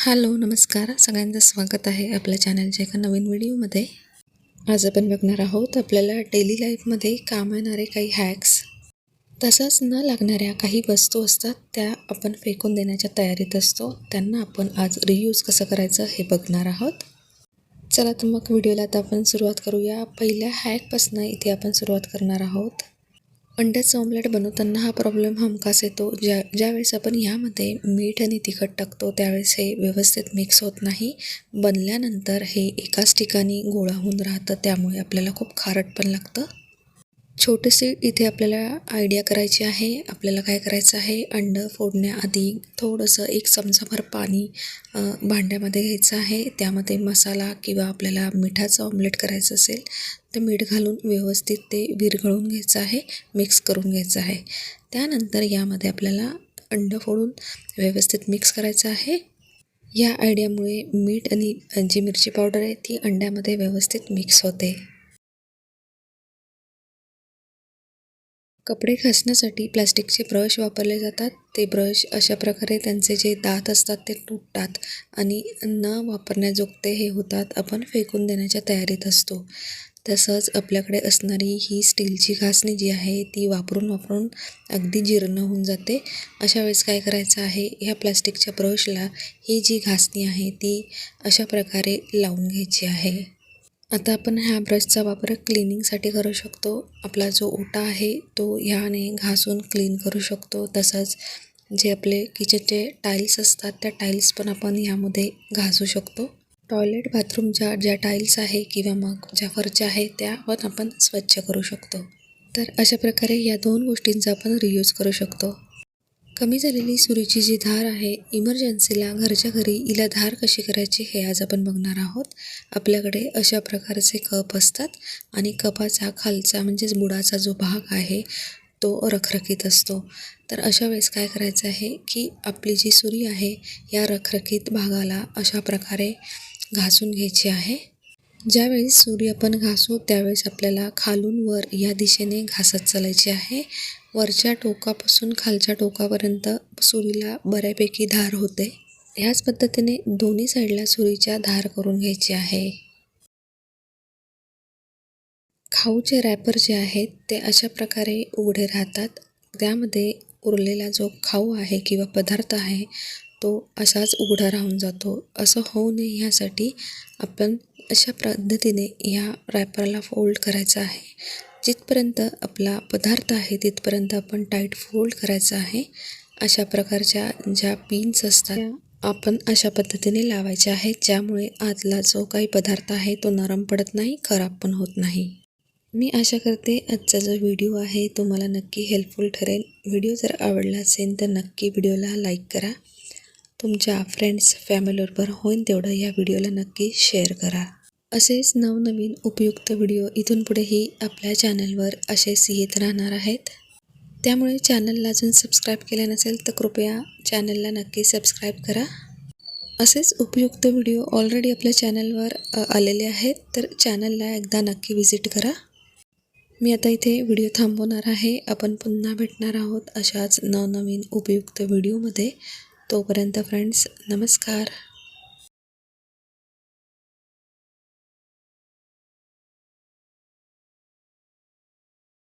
Hello नमस्कार. सगळ्यांचं स्वागत आहे आपल्या चॅनलच्या एका नवीन व्हिडिओमध्ये. आज आपण बघणार आहोत आपल्याला डेली लाईफमध्ये काम येणारे काही हॅक्स तसंच न लागणाऱ्या काही वस्तू असतात त्या आपण फेकून देण्याच्या तयारीत असतो. त्यांना आपण आज रियूज कसं करायचं हे बघणार आहोत. चला तर मग व्हिडिओला आता आपण सुरुवात करूया. पहिल्या हॅकपासून इथे आपण सुरुवात करणार आहोत. अंड्याचं ऑमलेट बनवताना हा प्रॉब्लेम हमखास येतो. ज्या ज्यावेळेस आपण ह्यामध्ये मीठ आणि तिखट टाकतो त्यावेळेस हे व्यवस्थित मिक्स होत नाही. बनल्यानंतर हे एकाच ठिकाणी गोळा होऊन राहतं त्यामुळे आपल्याला खूप खारट पण लागतं. छोटेसे इथे आपल्याला आयडिया करायची आहे. आपल्याला काय करायचं आहे? अंडं फोडण्याआधी थोडंसं एक चमचाभर पाणी भांड्यामध्ये घ्यायचं आहे. त्यामध्ये मसाला किंवा आपल्याला मिठाचं ऑमलेट करायचं असेल तर मीठ घालून व्यवस्थित ते विरघळून घ्यायचं आहे मिक्स करून घ्यायचं आहे. त्यानंतर यामध्ये आपल्याला अंडं फोडून व्यवस्थित मिक्स करायचं आहे. या आयडियामुळे मीठ आणि जी मिरची पावडर आहे ती अंड्यामध्ये व्यवस्थित मिक्स होते. कपडे घासण्यासाठी प्लास्टिकचे ब्रश वापरले जातात. ते ब्रश अशा प्रकारे त्यांचे जे दात असतात ते तुटतात आणि न वापरण्याजोगते हे होतात. आपण फेकून देण्याच्या तयारीत असतो. तसंच आपल्याकडे असणारी ही स्टीलची घासणी जी आहे ती वापरून वापरून अगदी जीर्ण होऊन जाते. अशा वेळेस काय करायचं आहे? ह्या प्लास्टिकच्या ब्रशला ही जी घासणी आहे ती अशा प्रकारे लावून घ्यायची आहे. आता आपण ह्या ब्रशचा वापर क्लिनिंगसाठी करू शकतो. आपला जो ओटा आहे तो ह्याने घासून क्लीन करू शकतो. तसंच जे आपले किचनचे टाईल्स असतात त्या टाईल्स पण आपण ह्यामध्ये घासू शकतो. टॉयलेट बाथरूमच्या ज्या टाईल्स आहे किंवा मग ज्या फरच्या आहे त्या पण आपण स्वच्छ करू शकतो. तर अशा प्रकारे या दोन गोष्टींचा आपण रियूज करू शकतो. कमी झालेली सुरीची जी धार आहे इमर्जन्सीला घरच्या घरी हिला धार कशी करायची हे आज आपण बघणार आहोत. आपल्याकडे अशा प्रकारचे कप असतात आणि कपाचा खालचा म्हणजेच बुडाचा जो भाग आहे तो रखरखीत असतो. तर अशा वेळेस काय करायचं आहे की आपली जी सुरी आहे या रखरखीत भागाला अशा प्रकारे घासून घ्यायची आहे. ज्यावेळेस सूर्य आपण घासू त्यावेळेस आपल्याला खालून वर या दिशेने घासत चालायची आहे. वरच्या टोकापासून खालच्या टोकापर्यंत सुरीला बऱ्यापैकी धार होते. ह्याच पद्धतीने दोन्ही साईडला सुरीच्या धार करून घ्यायची आहे. खाऊचे रॅपर जे आहेत ते अशा प्रकारे उघडे राहतात. त्यामध्ये उरलेला जो खाऊ आहे किंवा पदार्थ आहे तो असाच उघडा राहून जातो. असं होऊ नये ह्यासाठी आपण अशा पद्धतीने ह्या रॅपरला फोल्ड करायचं आहे. जिथपर्यंत आपला पदार्थ आहे तिथपर्यंत आपण टाईट फोल्ड करायचा आहे. अशा प्रकारच्या ज्या पिन्स असतात आपण अशा पद्धतीने लावायच्या आहेत ज्यामुळे आतला जो काही पदार्थ आहे तो नरम पडत नाही खराब पण होत नाही. मी आशा करते आजचा जो व्हिडिओ आहे तुम्हाला नक्की हेल्पफुल ठरेल. व्हिडिओ जर आवडला असेल तर नक्की व्हिडिओला लाईक करा. तुमच्या फ्रेंड्स फॅमिलीबरोबर होईल तेवढं या व्हिडिओला नक्की शेअर करा. असेच नवनवीन उपयुक्त व्हिडिओ इथून पुढेही आपल्या चॅनलवर असेच येत राहणार आहेत. त्यामुळे चॅनलला अजून सबस्क्राईब केले नसेल तर कृपया चॅनलला नक्की सबस्क्राईब करा. असेच उपयुक्त व्हिडिओ ऑलरेडी आपल्या चॅनलवर आलेले आहेत तर चॅनलला एकदा नक्की व्हिजिट करा. मी आता इथे व्हिडिओ थांबवणार आहे. आपण पुन्हा भेटणार आहोत अशाच नवनवीन उपयुक्त व्हिडिओमध्ये. तोपर्यंत फ्रेंड्स नमस्कार.